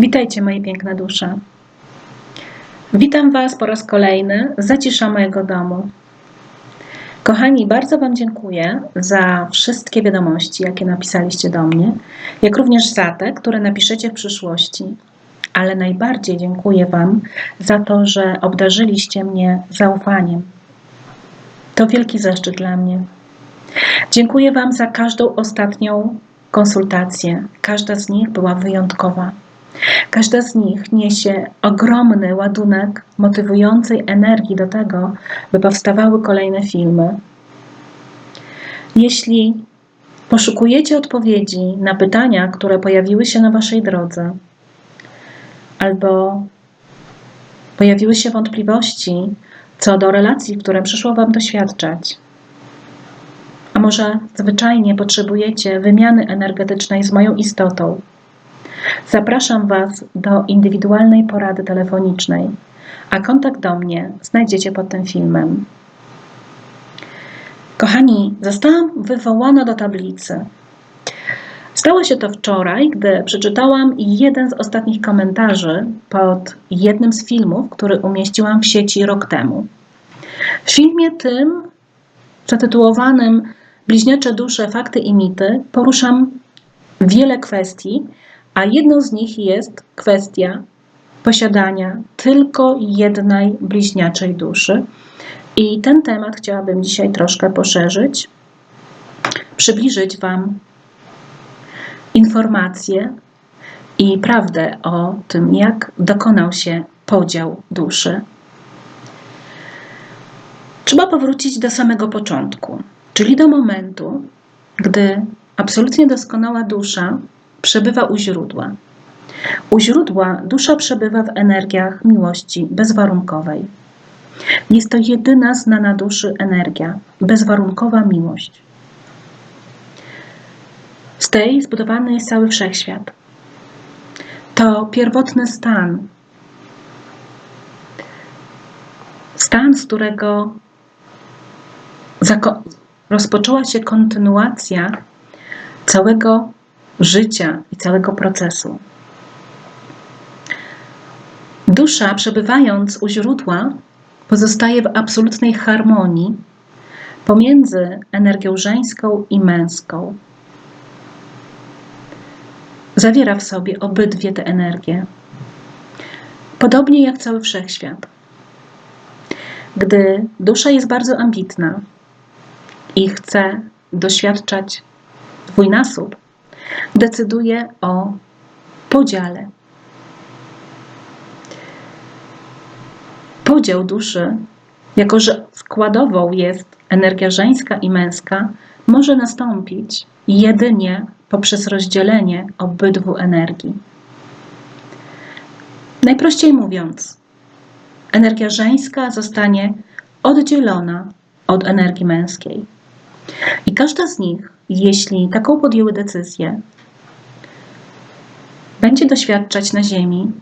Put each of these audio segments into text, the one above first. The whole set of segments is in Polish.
Witajcie moje piękne dusze. Witam Was po raz kolejny z zacisza mojego domu. Kochani, bardzo Wam dziękuję za wszystkie wiadomości, jakie napisaliście do mnie, jak również za te, które napiszecie w przyszłości. Ale najbardziej dziękuję Wam za to, że obdarzyliście mnie zaufaniem. To wielki zaszczyt dla mnie. Dziękuję Wam za każdą ostatnią konsultację. Każda z nich była wyjątkowa. Każda z nich niesie ogromny ładunek motywującej energii do tego, by powstawały kolejne filmy. Jeśli poszukujecie odpowiedzi na pytania, które pojawiły się na Waszej drodze, albo pojawiły się wątpliwości co do relacji, które przyszło Wam doświadczać, a może zwyczajnie potrzebujecie wymiany energetycznej z moją istotą, Zapraszam Was do indywidualnej porady telefonicznej, a kontakt do mnie znajdziecie pod tym filmem. Kochani, zostałam wywołana do tablicy. Stało się to wczoraj, gdy przeczytałam jeden z ostatnich komentarzy pod jednym z filmów, który umieściłam w sieci rok temu. W filmie tym, zatytułowanym Bliźniacze dusze, fakty i mity, poruszam wiele kwestii, a jedną z nich jest kwestia posiadania tylko jednej bliźniaczej duszy. I ten temat chciałabym dzisiaj troszkę poszerzyć, przybliżyć Wam informacje i prawdę o tym, jak dokonał się podział duszy. Trzeba powrócić do samego początku, czyli do momentu, gdy absolutnie doskonała dusza przebywa u źródła. U źródła dusza przebywa w energiach miłości bezwarunkowej. Jest to jedyna znana duszy energia, bezwarunkowa miłość. Z tej zbudowany jest cały wszechświat. To pierwotny stan, stan, z którego rozpoczęła się kontynuacja całego życia i całego procesu. Dusza, przebywając u źródła, pozostaje w absolutnej harmonii pomiędzy energią żeńską i męską. Zawiera w sobie obydwie te energie. Podobnie jak cały wszechświat. Gdy dusza jest bardzo ambitna i chce doświadczać dwójnasób, decyduje o podziale. Podział duszy, jako że składową jest energia żeńska i męska, może nastąpić jedynie poprzez rozdzielenie obydwu energii. Najprościej mówiąc, energia żeńska zostanie oddzielona od energii męskiej. I każda z nich jeśli taką podjęły decyzję, będzie doświadczać na Ziemi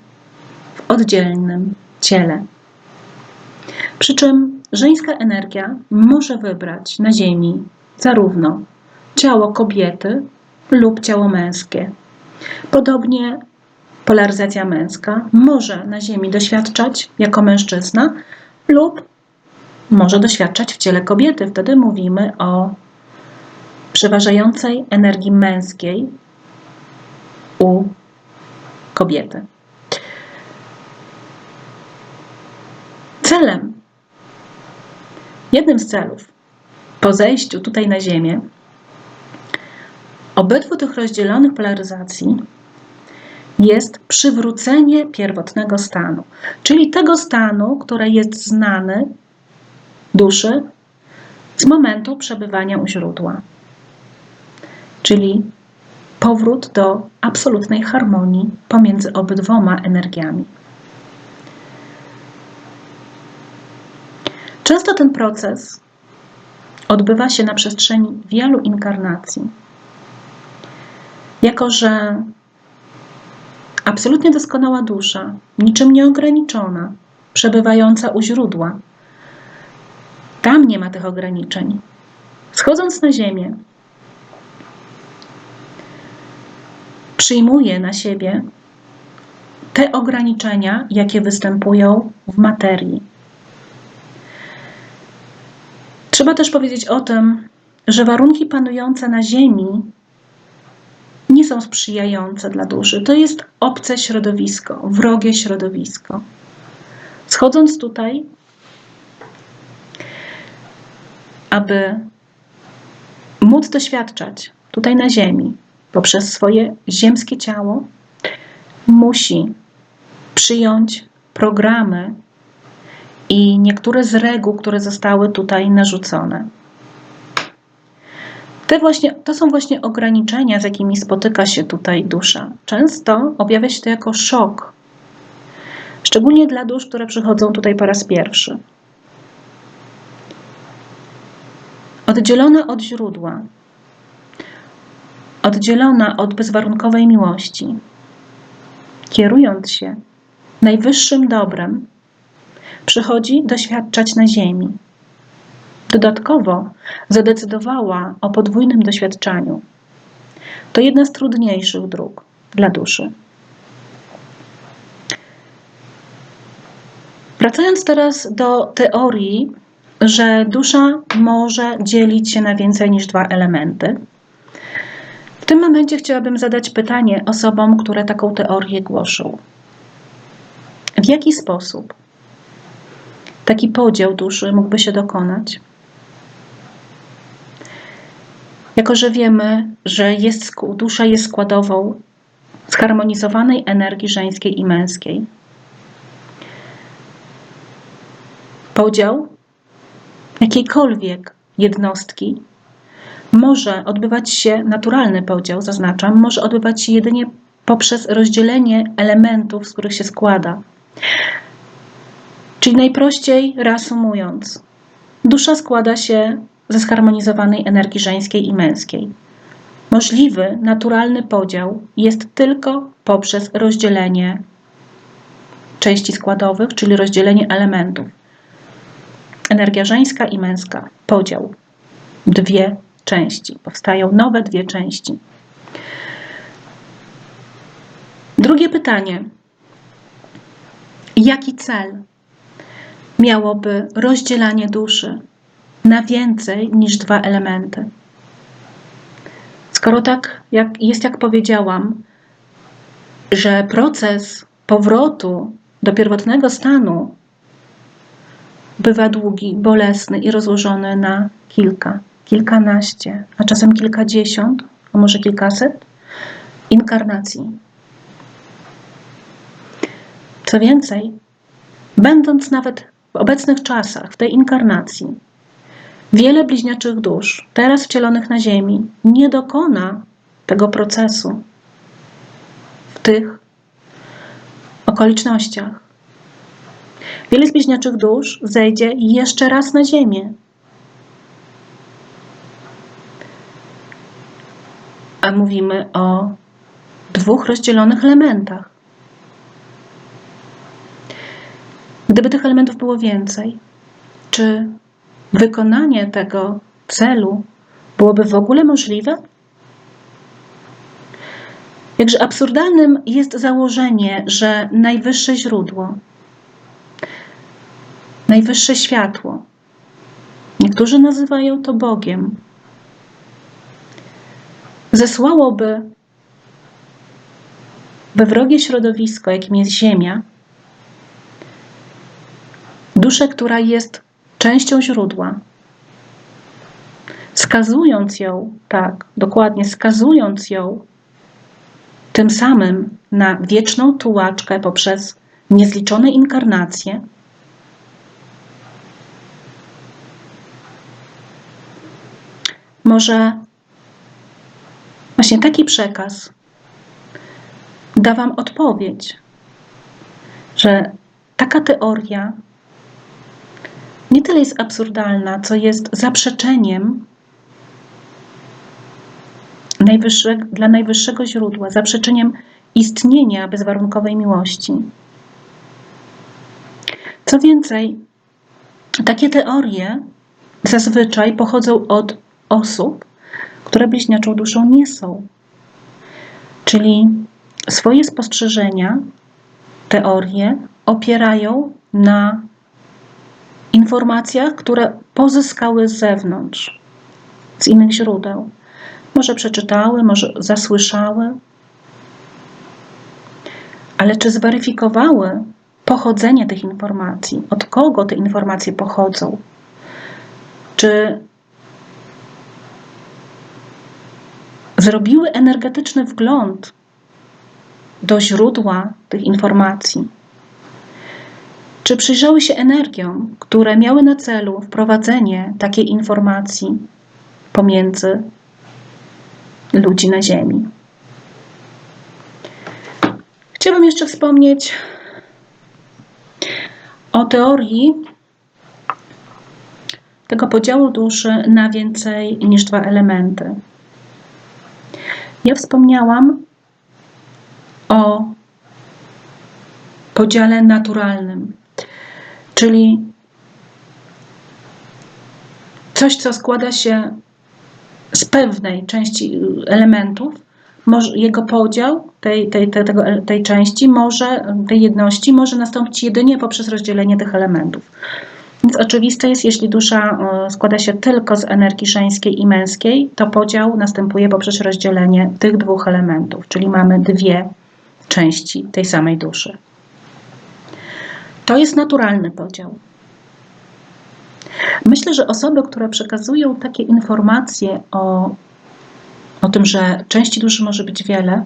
w oddzielnym ciele. Przy czym żeńska energia może wybrać na Ziemi zarówno ciało kobiety lub ciało męskie. Podobnie polaryzacja męska może na Ziemi doświadczać jako mężczyzna lub może doświadczać w ciele kobiety. Wtedy mówimy o przeważającej energii męskiej u kobiety. Celem, jednym z celów po zejściu tutaj na Ziemię, obydwu tych rozdzielonych polaryzacji jest przywrócenie pierwotnego stanu, czyli tego stanu, który jest znany duszy z momentu przebywania u źródła czyli powrót do absolutnej harmonii pomiędzy obydwoma energiami. Często ten proces odbywa się na przestrzeni wielu inkarnacji. Jako, że absolutnie doskonała dusza, niczym nieograniczona, przebywająca u źródła, tam nie ma tych ograniczeń. Schodząc na Ziemię, przyjmuje na siebie te ograniczenia, jakie występują w materii. Trzeba też powiedzieć o tym, że warunki panujące na Ziemi nie są sprzyjające dla duszy. To jest obce środowisko, wrogie środowisko. Schodząc tutaj, aby móc doświadczać tutaj na Ziemi poprzez swoje ziemskie ciało, musi przyjąć programy i niektóre z reguł, które zostały tutaj narzucone. Te właśnie, to są właśnie ograniczenia, z jakimi spotyka się tutaj dusza. Często objawia się to jako szok, szczególnie dla dusz, które przychodzą tutaj po raz pierwszy. Oddzielona od źródła, oddzielona od bezwarunkowej miłości, kierując się najwyższym dobrem, przychodzi doświadczać na ziemi. Dodatkowo zadecydowała o podwójnym doświadczaniu. To jedna z trudniejszych dróg dla duszy. Wracając teraz do teorii, że dusza może dzielić się na więcej niż dwa elementy. Tym momencie chciałabym zadać pytanie osobom, które taką teorię głoszą. W jaki sposób taki podział duszy mógłby się dokonać? Jako, że wiemy, że jest, dusza jest składową zharmonizowanej energii żeńskiej i męskiej. Podział jakiejkolwiek jednostki może odbywać się, naturalny podział zaznaczam, może odbywać się jedynie poprzez rozdzielenie elementów, z których się składa. Czyli najprościej reasumując, dusza składa się ze zharmonizowanej energii żeńskiej i męskiej. Możliwy, naturalny podział jest tylko poprzez rozdzielenie części składowych, czyli rozdzielenie elementów. Energia żeńska i męska, podział. Dwie części. Powstają nowe dwie części. Drugie pytanie. Jaki cel miałoby rozdzielanie duszy na więcej niż dwa elementy? Skoro tak jak, jest, jak powiedziałam, że proces powrotu do pierwotnego stanu bywa długi, bolesny i rozłożony na kilka, kilkanaście, a czasem kilkadziesiąt, a może kilkaset inkarnacji. Co więcej, będąc nawet w obecnych czasach, w tej inkarnacji, wiele bliźniaczych dusz, teraz wcielonych na Ziemi, nie dokona tego procesu w tych okolicznościach. Wiele z bliźniaczych dusz zejdzie jeszcze raz na ziemię. A mówimy o dwóch rozdzielonych elementach. Gdyby tych elementów było więcej, czy wykonanie tego celu byłoby w ogóle możliwe? Jakże absurdalnym jest założenie, że najwyższe źródło, najwyższe światło. Niektórzy nazywają to Bogiem. Zesłałoby we wrogie środowisko, jakim jest Ziemia, duszę, która jest częścią źródła, skazując ją, tak, dokładnie, skazując ją tym samym na wieczną tułaczkę poprzez niezliczone inkarnacje, Może właśnie taki przekaz da Wam odpowiedź, że taka teoria nie tyle jest absurdalna, co jest zaprzeczeniem najwyższego, dla najwyższego źródła, zaprzeczeniem istnienia bezwarunkowej miłości. Co więcej, takie teorie zazwyczaj pochodzą od osób, które bliźniaczą duszą nie są. Czyli swoje spostrzeżenia teorie opierają na informacjach, które pozyskały z zewnątrz, z innych źródeł. Może przeczytały, może zasłyszały, ale czy zweryfikowały pochodzenie tych informacji? Od kogo te informacje pochodzą? Czy zrobiły energetyczny wgląd do źródła tych informacji? Czy przyjrzały się energiom, które miały na celu wprowadzenie takiej informacji pomiędzy ludzi na Ziemi? Chciałabym jeszcze wspomnieć o teorii tego podziału duszy na więcej niż dwa elementy. Ja wspomniałam o podziale naturalnym, czyli coś, co składa się z pewnej części elementów, jego podział tej, tej, tej, tego, tej części może, tej jedności może nastąpić jedynie poprzez rozdzielenie tych elementów. Więc oczywiste jest, jeśli dusza e, składa się tylko z energii żeńskiej i męskiej, to podział następuje poprzez rozdzielenie tych dwóch elementów, czyli mamy dwie części tej samej duszy. To jest naturalny podział. Myślę, że osoby, które przekazują takie informacje o, o tym, że części duszy może być wiele,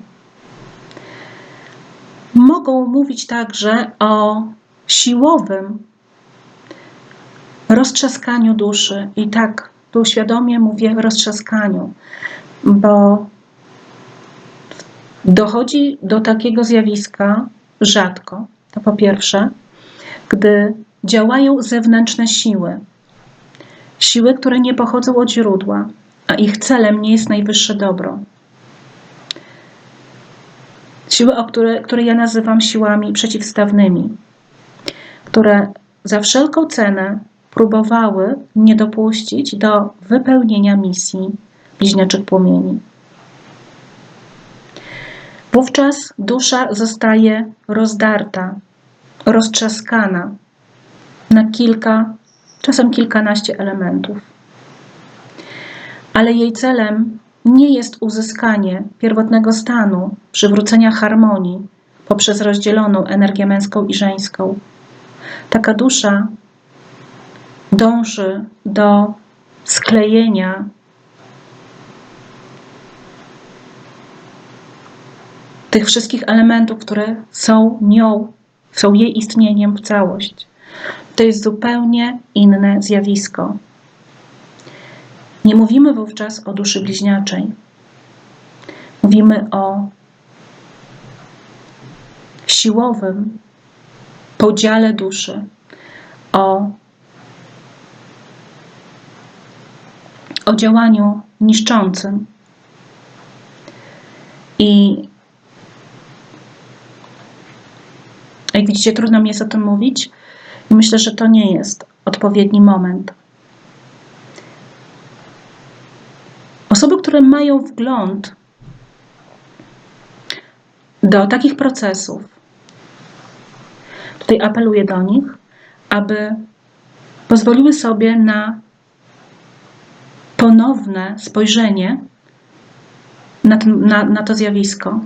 mogą mówić także o siłowym roztrzaskaniu duszy. I tak, tu świadomie mówię roztrzaskaniu, bo dochodzi do takiego zjawiska rzadko. To po pierwsze, gdy działają zewnętrzne siły. Siły, które nie pochodzą od źródła, a ich celem nie jest najwyższe dobro. Siły, o które, które ja nazywam siłami przeciwstawnymi, które za wszelką cenę próbowały nie dopuścić do wypełnienia misji bliźniaczych płomieni. Wówczas dusza zostaje rozdarta, roztrzaskana na kilka, czasem kilkanaście elementów. Ale jej celem nie jest uzyskanie pierwotnego stanu, przywrócenia harmonii poprzez rozdzieloną energię męską i żeńską. Taka dusza dąży do sklejenia tych wszystkich elementów, które są nią, są jej istnieniem w całość. To jest zupełnie inne zjawisko. Nie mówimy wówczas o duszy bliźniaczej. Mówimy o siłowym podziale duszy, o, o działaniu niszczącym. I jak widzicie, trudno mi jest o tym mówić. I myślę, że to nie jest odpowiedni moment. Osoby, które mają wgląd do takich procesów, tutaj apeluję do nich, aby pozwoliły sobie na ponowne spojrzenie na, ten, na, na to zjawisko,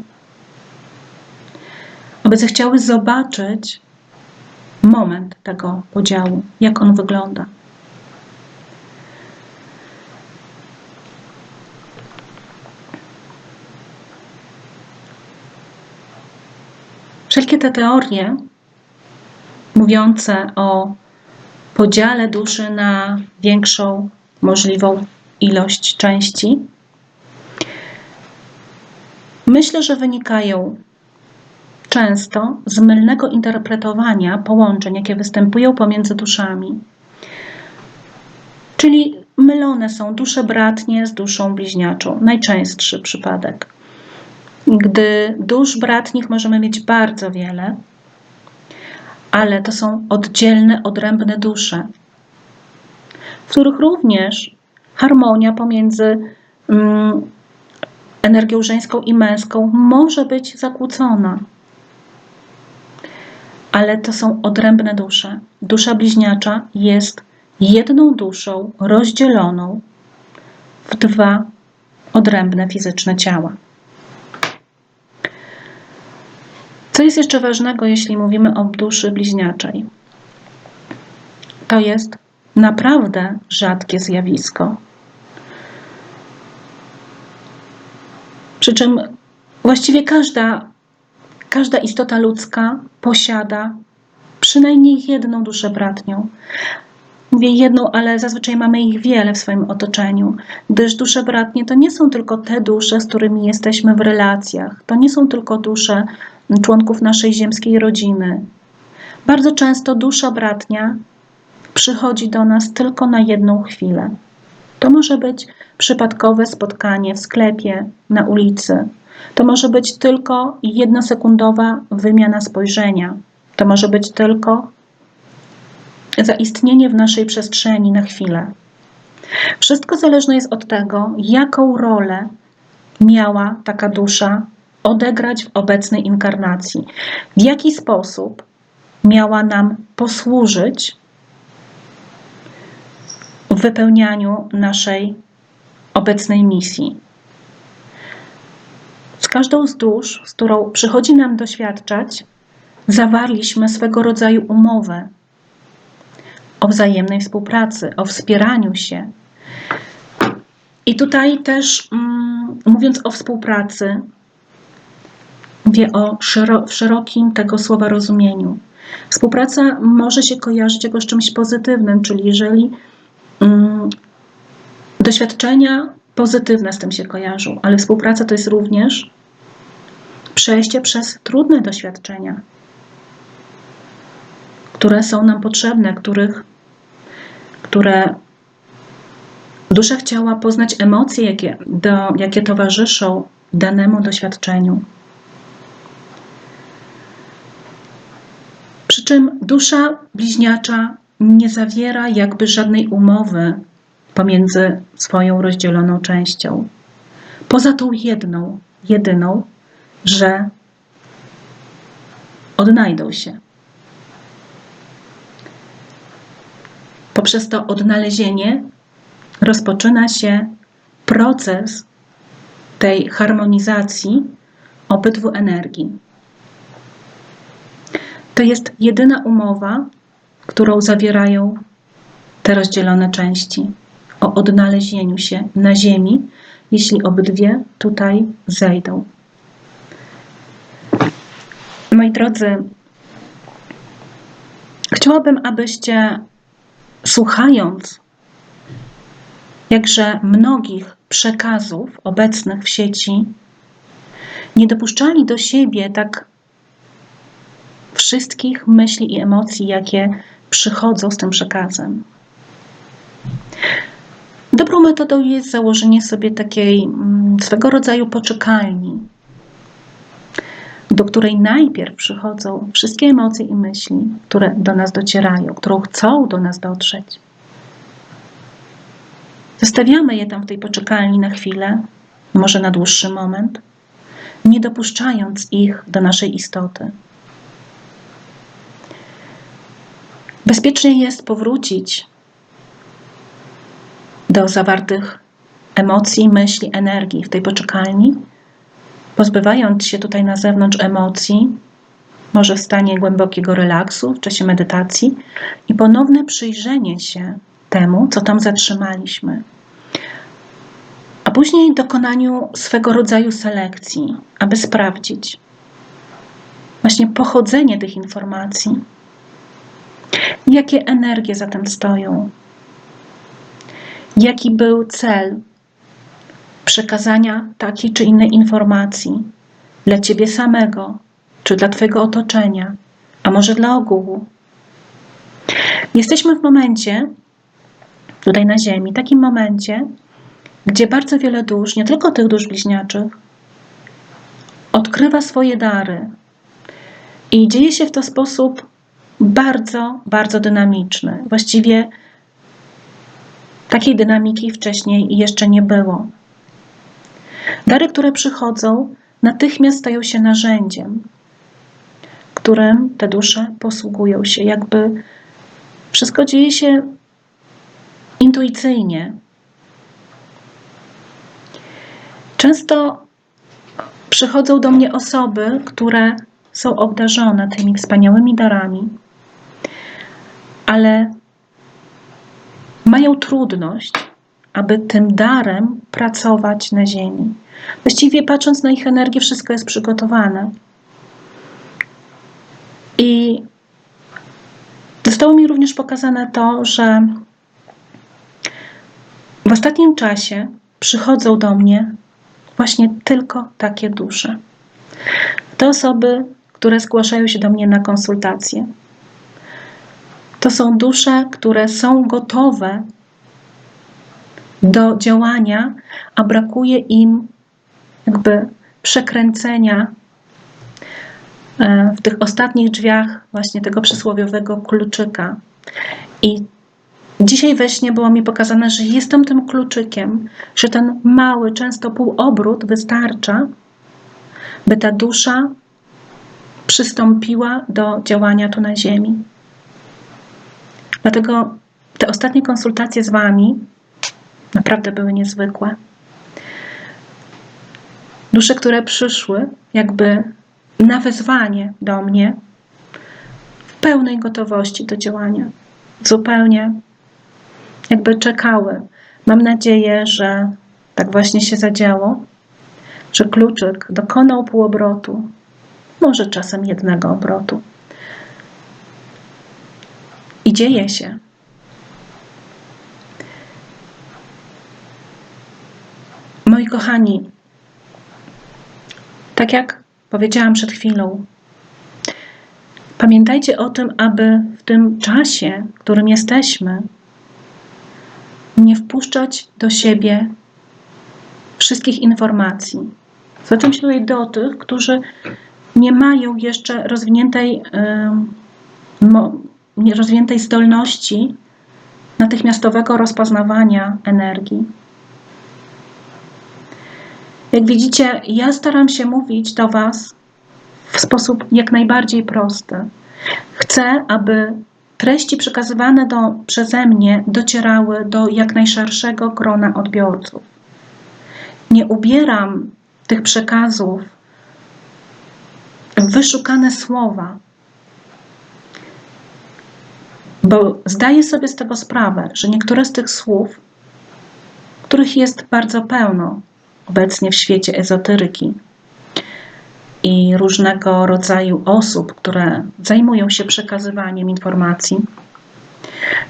aby zechciały zobaczyć moment tego podziału, jak on wygląda. Wszelkie te teorie mówiące o podziale duszy na większą możliwą ilość części, myślę, że wynikają często z mylnego interpretowania połączeń, jakie występują pomiędzy duszami. Czyli mylone są dusze bratnie z duszą bliźniaczą. Najczęstszy przypadek. Gdy dusz bratnich możemy mieć bardzo wiele, ale to są oddzielne, odrębne dusze, w których również harmonia pomiędzy mm, energią żeńską i męską może być zakłócona. ale to są odrębne dusze. Dusza bliźniacza jest jedną duszą rozdzieloną w dwa odrębne fizyczne ciała. Co jest jeszcze ważnego, jeśli mówimy o duszy bliźniaczej? To jest naprawdę rzadkie zjawisko. Przy czym właściwie każda, każda istota ludzka posiada przynajmniej jedną duszę bratnią. Mówię jedną, ale zazwyczaj mamy ich wiele w swoim otoczeniu, gdyż dusze bratnie to nie są tylko te dusze, z którymi jesteśmy w relacjach, to nie są tylko dusze członków naszej ziemskiej rodziny. Bardzo często dusza bratnia przychodzi do nas tylko na jedną chwilę. To może być przypadkowe spotkanie w sklepie, na ulicy. To może być tylko jednosekundowa wymiana spojrzenia. To może być tylko zaistnienie w naszej przestrzeni na chwilę. Wszystko zależne jest od tego, jaką rolę miała taka dusza odegrać w obecnej inkarnacji, w jaki sposób miała nam posłużyć w wypełnianiu naszej obecnej misji. Z każdą z dusz, z którą przychodzi nam doświadczać, zawarliśmy swego rodzaju umowę o wzajemnej współpracy, o wspieraniu się. I tutaj też, mm, mówiąc o współpracy, mówię o szero, w szerokim tego słowa rozumieniu. Współpraca może się kojarzyć jako z czymś pozytywnym, czyli jeżeli doświadczenia pozytywne z tym się kojarzą, ale współpraca to jest również przejście przez trudne doświadczenia, które są nam potrzebne, których, które dusza chciała poznać emocje, jakie, do, jakie towarzyszą danemu doświadczeniu. Przy czym dusza bliźniacza nie zawiera jakby żadnej umowy pomiędzy swoją rozdzieloną częścią. Poza tą jedną, jedyną, że odnajdą się. Poprzez to odnalezienie rozpoczyna się proces tej harmonizacji obydwu energii. To jest jedyna umowa, którą zawierają te rozdzielone części o odnalezieniu się na Ziemi, jeśli obydwie tutaj zejdą. Moi drodzy, chciałabym, abyście słuchając jakże mnogich przekazów obecnych w sieci, nie dopuszczali do siebie tak wszystkich myśli i emocji, jakie przychodzą z tym przekazem. Dobrą metodą jest założenie sobie takiej mm, swego rodzaju poczekalni, do której najpierw przychodzą wszystkie emocje i myśli, które do nas docierają, którą chcą do nas dotrzeć. Zostawiamy je tam w tej poczekalni na chwilę, może na dłuższy moment, nie dopuszczając ich do naszej istoty. Bezpiecznie jest powrócić do zawartych emocji, myśli, energii w tej poczekalni, pozbywając się tutaj na zewnątrz emocji, może w stanie głębokiego relaksu, w czasie medytacji i ponowne przyjrzenie się temu, co tam zatrzymaliśmy. A później dokonaniu swego rodzaju selekcji, aby sprawdzić właśnie pochodzenie tych informacji, jakie energie za tym stoją, jaki był cel przekazania takiej czy innej informacji dla ciebie samego, czy dla twojego otoczenia, a może dla ogółu. Jesteśmy w momencie, tutaj na Ziemi, takim momencie, gdzie bardzo wiele dusz, nie tylko tych dusz bliźniaczych, odkrywa swoje dary. I dzieje się w to sposób bardzo, bardzo dynamiczny. Właściwie Takiej dynamiki wcześniej jeszcze nie było. Dary, które przychodzą, natychmiast stają się narzędziem, którym te dusze posługują się. Jakby wszystko dzieje się intuicyjnie. Często przychodzą do mnie osoby, które są obdarzone tymi wspaniałymi darami, ale mają trudność, aby tym darem pracować na Ziemi. Właściwie patrząc na ich energię, wszystko jest przygotowane. I zostało mi również pokazane to, że w ostatnim czasie przychodzą do mnie właśnie tylko takie dusze. Te osoby, które zgłaszają się do mnie na konsultacje, to są dusze, które są gotowe do działania, a brakuje im jakby przekręcenia e, w tych ostatnich drzwiach właśnie tego przysłowiowego kluczyka. I dzisiaj we śnie było mi pokazane, że jestem tym kluczykiem, że ten mały, często półobrót wystarcza, by ta dusza przystąpiła do działania tu na Ziemi. Dlatego te ostatnie konsultacje z Wami naprawdę były niezwykłe. Dusze, które przyszły jakby na wezwanie do mnie w pełnej gotowości do działania. Zupełnie jakby czekały. Mam nadzieję, że tak właśnie się zadziało, że kluczyk dokonał półobrotu, może czasem jednego obrotu. I dzieje się. Moi kochani, tak jak powiedziałam przed chwilą, pamiętajcie o tym, aby w tym czasie, w którym jesteśmy, nie wpuszczać do siebie wszystkich informacji. Zwracam się tutaj do tych, którzy nie mają jeszcze rozwiniętej, yy, rozwiniętej zdolności natychmiastowego rozpoznawania energii. Jak widzicie, ja staram się mówić do Was w sposób jak najbardziej prosty. Chcę, aby treści przekazywane do, przeze mnie docierały do jak najszerszego grona odbiorców. Nie ubieram tych przekazów w wyszukane słowa, bo zdaję sobie z tego sprawę, że niektóre z tych słów, których jest bardzo pełno, obecnie w świecie ezoteryki i różnego rodzaju osób, które zajmują się przekazywaniem informacji,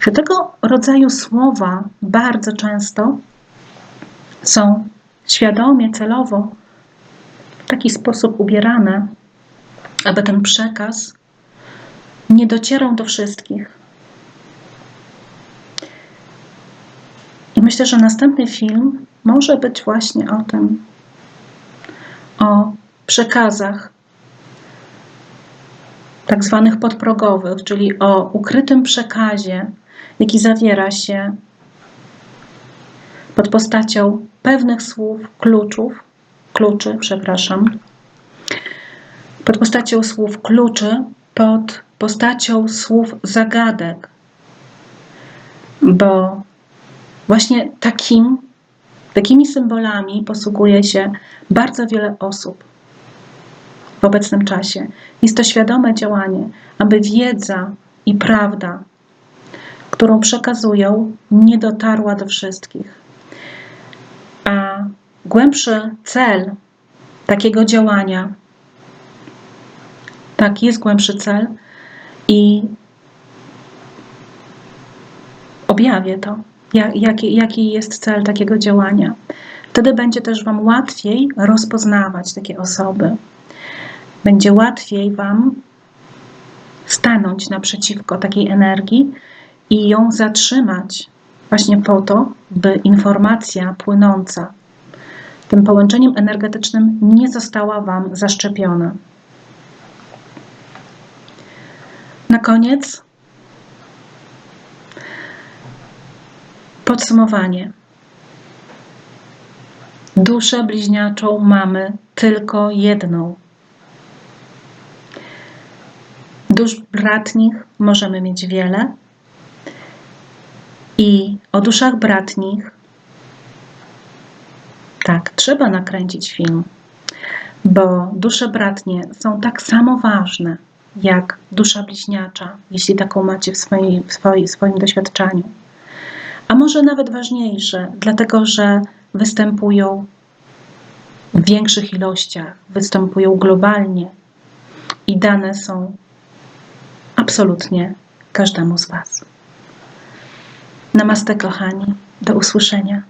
że tego rodzaju słowa bardzo często są świadomie, celowo w taki sposób ubierane, aby ten przekaz nie docierał do wszystkich. I myślę, że następny film może być właśnie o tym, o przekazach tak zwanych podprogowych, czyli o ukrytym przekazie, jaki zawiera się pod postacią pewnych słów, kluczów, kluczy, przepraszam, pod postacią słów kluczy, pod postacią słów zagadek, bo właśnie takim Takimi symbolami posługuje się bardzo wiele osób w obecnym czasie. Jest to świadome działanie, aby wiedza i prawda, którą przekazują, nie dotarła do wszystkich. A głębszy cel takiego działania, tak, jest głębszy cel i objawię to jaki, jaki jest cel takiego działania. Wtedy będzie też Wam łatwiej rozpoznawać takie osoby. Będzie łatwiej Wam stanąć naprzeciwko takiej energii i ją zatrzymać, właśnie po to, by informacja płynąca tym połączeniem energetycznym nie została Wam zaszczepiona. Na koniec Podsumowanie. Duszę bliźniaczą mamy tylko jedną. Dusz bratnich możemy mieć wiele. I o duszach bratnich, tak, trzeba nakręcić film, bo dusze bratnie są tak samo ważne jak dusza bliźniacza, jeśli taką macie w, swojej, w swojej, swoim doświadczeniu. A może nawet ważniejsze, dlatego że występują w większych ilościach, występują globalnie i dane są absolutnie każdemu z Was. Namaste, kochani. Do usłyszenia.